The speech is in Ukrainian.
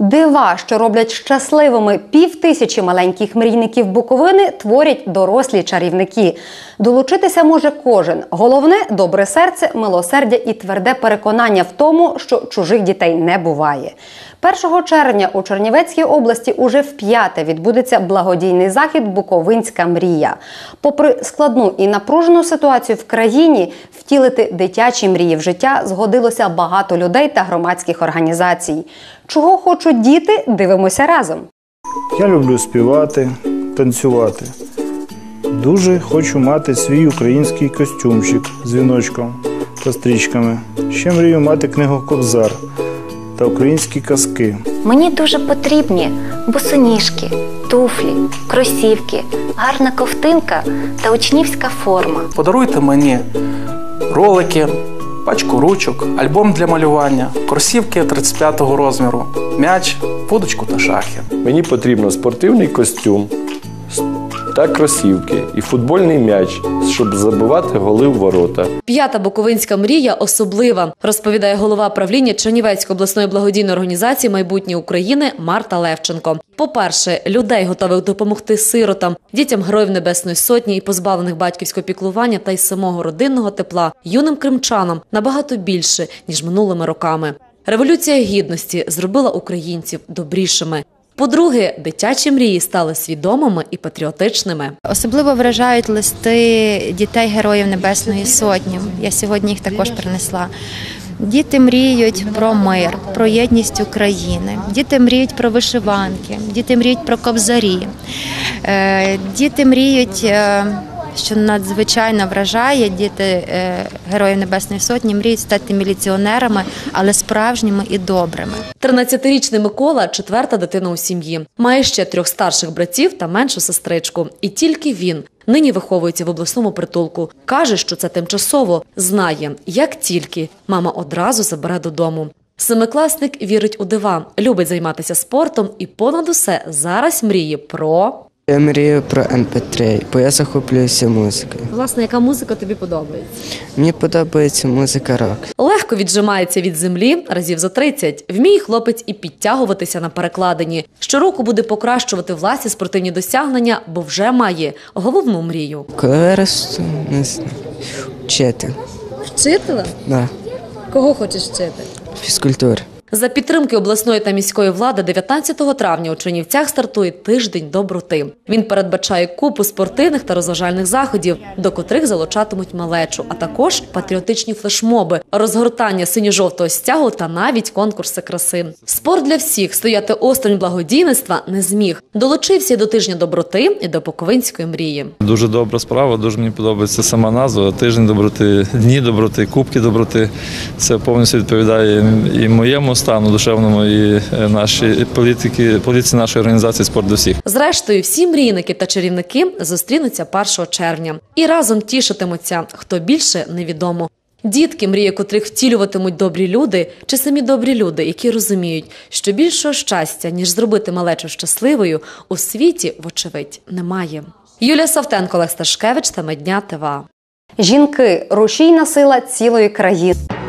Дива, що роблять щасливими пів тисячі маленьких мрійників Буковини, творять дорослі чарівники. Долучитися може кожен. Головне добре серце, милосердя і тверде переконання в тому, що чужих дітей не буває. 1 червня у Чернівецькій області уже вп'яте відбудеться благодійний захід Буковинська мрія. Попри складну і напружену ситуацію в країні, втілити дитячі мрії в життя згодилося багато людей та громадських організацій. Чого хочуть діти? Дивимося разом. Я люблю співати, танцювати. Дуже хочу мати свій український костюмчик з віночком та стрічками. Ще мрію мати книгу Кобзар та українські казки. Мені дуже потрібні босоніжки, туфлі, кросівки, гарна ковтинка та учнівська форма. Подаруйте мені ролики, пачку ручок, альбом для малювання, кросівки 35-го розміру, м'яч, вудочку та шахи. Мені потрібно спортивний костюм та кросівки і футбольний м'яч, щоб забивати голи в ворота. П'ята Буковинська мрія особлива, розповідає голова правління Чернівецької обласної благодійної організації Майбутнє України Марта Левченко. По-перше, людей готових допомогти сиротам, дітям героїв Небесної Сотні і позбавлених батьківського піклування та й самого родинного тепла, юним кримчанам набагато більше ніж минулими роками. Революція гідності зробила українців добрішими. По-друге, дитячі мрії стали свідомими і патріотичними. Особливо вражають листи дітей Героїв Небесної Сотні. Я сьогодні їх також принесла. Діти мріють про мир, про єдність України. Діти мріють про вишиванки, діти мріють про кобзарі. Е, Діти мріють, е, що надзвичайно вражає, діти е, Героїв Небесної Сотні мріють стати міліціонерами, але справжніми і добрими. 13-річний Микола четверта дитина у сім'ї. Має ще трьох старших братів та меншу сестричку. І тільки він нині виховується в обласному притулку. Каже, що це тимчасово. Знає, як тільки мама одразу забере додому. Семикласник вірить у дива, любить займатися спортом і понад усе зараз мріє про. Я мрію про МП3, бо я захоплююся музикою. Власне, яка музика тобі подобається? Мені подобається музика рок. Легко віджимається від землі разів за 30. Вміє хлопець і підтягуватися на перекладині. Щороку буде покращувати власні спортивні досягнення, бо вже має головну мрію. Коли виросту, не знаю, вчити. Вчителя? Да. Кого хочеш вчити? Фізкультури. За підтримки обласної та міської влади 19 травня у Чернівцях стартує тиждень доброти. Він передбачає купу спортивних та розважальних заходів, до котрих залучатимуть малечу, а також патріотичні флешмоби, розгортання синьо-жовтого стягу та навіть конкурси краси. Спорт для всіх стояти осторонь благодійництва не зміг. Долучився до тижня доброти і до Буковинської мрії. Дуже добра справа, дуже мені подобається сама назва. Тиждень доброти, дні доброти, кубки доброти. Це повністю відповідає і моєму стану душевному, і е, нашій політики, політиці нашої організації спорт до всіх. Зрештою, всі мрійники та чарівники зустрінуться 1 червня і разом тішитимуться. Хто більше невідомо. Дітки, мрії котрих втілюватимуть добрі люди, чи самі добрі люди, які розуміють, що більшого щастя, ніж зробити малечу щасливою, у світі, вочевидь, немає. Юлія Савтенко, Олег Сташкевич та Медня ТВА. Жінки рушійна сила цілої країни.